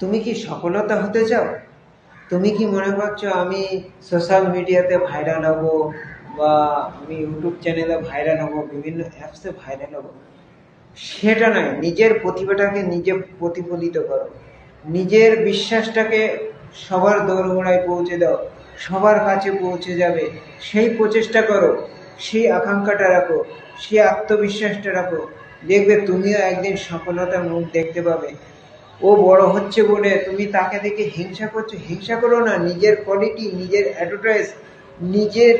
তুমি কি সফলতা হতে চাও? তুমি কি মনে করছ আমি সোশ্যাল মিডিয়াতে ভাইরাল হব বা আমি ইউটিউব চ্যানেলে ভাইরাল হব, বিভিন্ন অ্যাপসে ভাইরাল হব? সেটা নয়, নিজের প্রতিভাটাকে নিজে প্রতিফলিত করো। নিজের বিশ্বাসটাকে সবার দৌড়গোড়ায় পৌঁছে দাও, সবার কাছে পৌঁছে যাবে। সেই প্রচেষ্টা করো, সেই আকাঙ্ক্ষাটা রাখো, সেই আত্মবিশ্বাসটা রাখো। দেখবে তুমিও একদিন সফলতার মুখ দেখতে পাবে। ও বড় হচ্ছে বলে তুমি তাকে দেখে হিংসা করছ। হিংসা করো না, নিজের কোয়ালিটি নিজের অ্যাডভার্টাইজ নিজের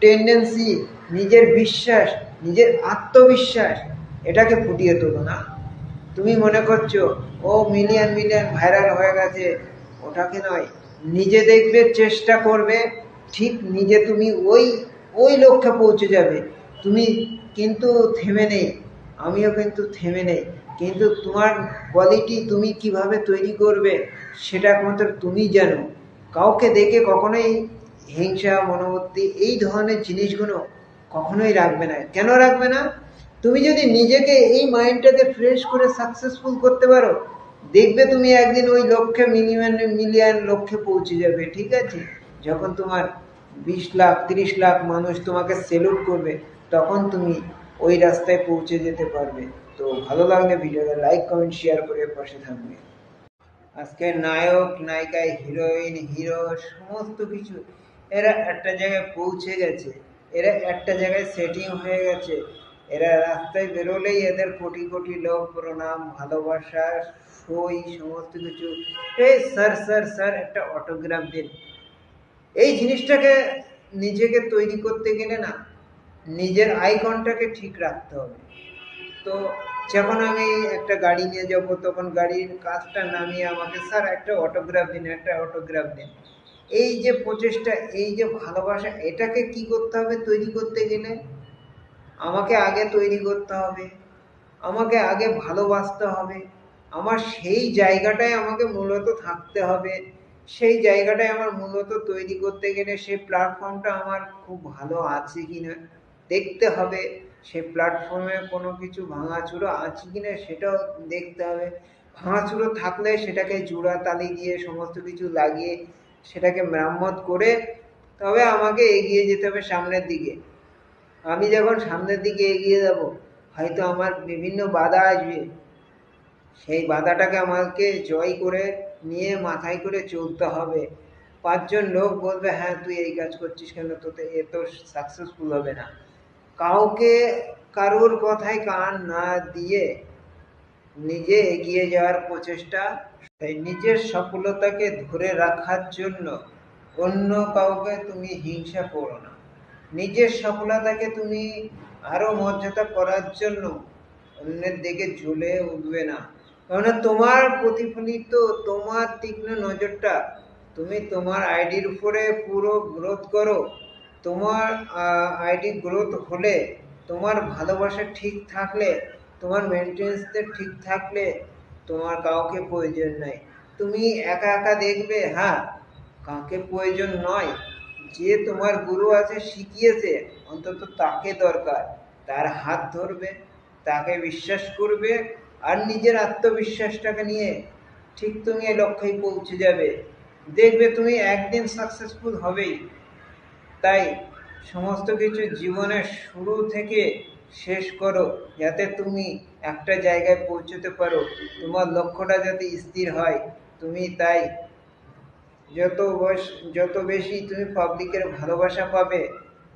টেন্ডেন্সি নিজের বিশ্বাস, নিজের আত্মবিশ্বাস, এটাকে ফুটিয়ে তোলো না। তুমি মনে করছ, ও মিলিয়ন মিলিয়ন ভাইরাল হয়ে গেছে, ওটাকে নয়, নিজে দেখবে, চেষ্টা করবে, ঠিক নিজে তুমি ওই ওই লক্ষ্যে পৌঁছে যাবে। তুমি কিন্তু থেমে নেই। আমিও কিন্তু থেমে নেই। কিন্তু তোমার কোয়ালিটি তুমি কীভাবে তৈরি করবে, সেটা একমাত্র তুমি জানো। কাউকে দেখে কখনোই হিংসা মনোবর্তী এই ধরনের জিনিসগুলো কখনোই রাখবে না। কেন রাখবে না? তুমি যদি নিজেকে এই মাইন্ডটাকে ফ্রেশ করে সাকসেসফুল করতে পারো, দেখবে তুমি একদিন ওই লক্ষ্যে মিলিয়ন মিলিয়ন লক্ষ্যে পৌঁছে যাবে, ঠিক আছে? যখন তোমার বিশ লাখ, তিরিশ লাখ মানুষ তোমাকে সেলুট করবে, তখন তুমি ওই রাস্তায় পৌঁছে যেতে পারবে। তো ভালো লাগলে ভিডিওটা লাইক কমেন্ট শেয়ার করে পাশে থাকবে। আজকে নায়ক, নায়িকা হিরোইন হিরো সমস্ত কিছু, এরা একটা জায়গায় পৌঁছে গেছে। এরা একটা জায়গায় সেটিং হয়ে গেছে। এরা রাস্তায় বেরোলেই এদের কোটি কোটি লোক, প্রণাম, ভালোবাসা, সই, সমস্ত কিছু। এই স্যার স্যার স্যার একটা অটোগ্রাফ দিন। এই জিনিসটাকে নিজেকে তৈরি করতে গেলে না নিজের আইকনটাকে ঠিক রাখতে হবে। তো যখন আমি একটা গাড়ি নিয়ে যাব, তখন গাড়ির কাজটা নামিয়ে আমাকে, স্যার, একটা অটোগ্রাফ দিন, একটা অটোগ্রাফ দিন। এই যে প্রচেষ্টা, এই যে ভালোবাসা, এটাকে কি করতে হবে তৈরি করতে গেলে? আমাকে আগে তৈরি করতে হবে, আমাকে আগে ভালোবাসতে হবে। আমার সেই জায়গাটায় আমাকে মূলত থাকতে হবে। সেই জায়গাটায় আমার মূলত তৈরি করতে গেলে সেই প্ল্যাটফর্মটা আমার খুব ভালো আছে কি না দেখতে হবে। সেই প্ল্যাটফর্মে কোনো কিছু ভাঙাচুরো আছে কি না সেটাও দেখতে হবে। ভাঙাচুরো থাকলে সেটাকে জোড়া তালি দিয়ে সমস্ত কিছু লাগিয়ে সেটাকে মেরামত করে তবে আমাকে এগিয়ে যেতে হবে সামনের দিকে। আমি যখন সামনের দিকে এগিয়ে যাব, হয়তো আমার বিভিন্ন বাধা আসবে। সেই বাধাটাকে আমাকে জয় করে নিয়ে মাথায় করে চলতে হবে। পাঁচজন লোক বলবে হ্যাঁ তুই এই কাজ করছিস কেন? তোতে এ তো সাকসেসফুল হবে না। কাউকে কারোর কথায় কান না দিয়ে নিজে এগিয়ে যাওয়ার প্রচেষ্টা নিজের সফলতাকে ধরে রাখার জন্য অন্য কাউকে তুমি হিংসা করো না। নিজের সফলতাকে তুমি আরও মর্যাদা করার জন্য অন্যের দিকে ঝুলে উঠবে না। কারণ তোমার প্রতিফলিত, তোমার তীক্ষ্ণ নজরটা তুমি তোমার আইডির উপরে পুরো গ্রোথ করো। তোমার আইডি গ্রোথ হলে, তোমার ভালোবাসা ঠিক থাকলে, তোমার মেনটেন্সতে ঠিক থাকলে, তোমার কাউকে প্রয়োজন নাই। তুমি একা একা দেখবে হ্যাঁ কাউকে প্রয়োজন নয়। যে তোমার গুরু আছে শিখিয়েছে, অন্তত তাকে দরকার। তার হাত ধরবে, তাকে বিশ্বাস করবে, আর নিজের আত্মবিশ্বাসটাকে নিয়ে ঠিক তুমি এই লক্ষ্যেই পৌঁছে যাবে। দেখবে তুমি একদিন সাকসেসফুল হবেই। তাই সমস্ত কিছু জীবনের শুরু থেকে শেষ করো, যাতে তুমি একটা জায়গায় পৌঁছতে পারো। তোমার লক্ষ্যটা যাতে স্থির হয়, তুমি তাই। যত বয়স, যত বেশি তুমি পাবলিকের ভালোবাসা পাবে,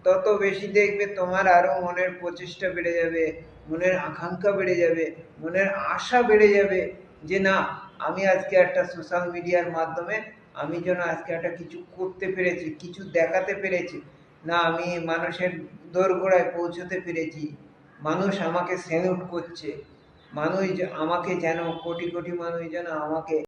তত বেশি দেখবে তোমার আরও মনের প্রচেষ্টা বেড়ে যাবে, মনের আকাঙ্ক্ষা বেড়ে যাবে, মনের আশা বেড়ে যাবে যে না, আমি আজকে একটা সোশ্যাল মিডিয়ার মাধ্যমে আমি যেন আজকে একটা কিছু করতে পেরেছি, কিছু দেখাতে পেরেছি। না, আমি মানুষের দোরগোড়ায় পৌঁছতে পেরেছি। মানুষ আমাকে স্যালুট করছে। মানুষ আমাকে যেন, কোটি কোটি মানুষ যেন আমাকে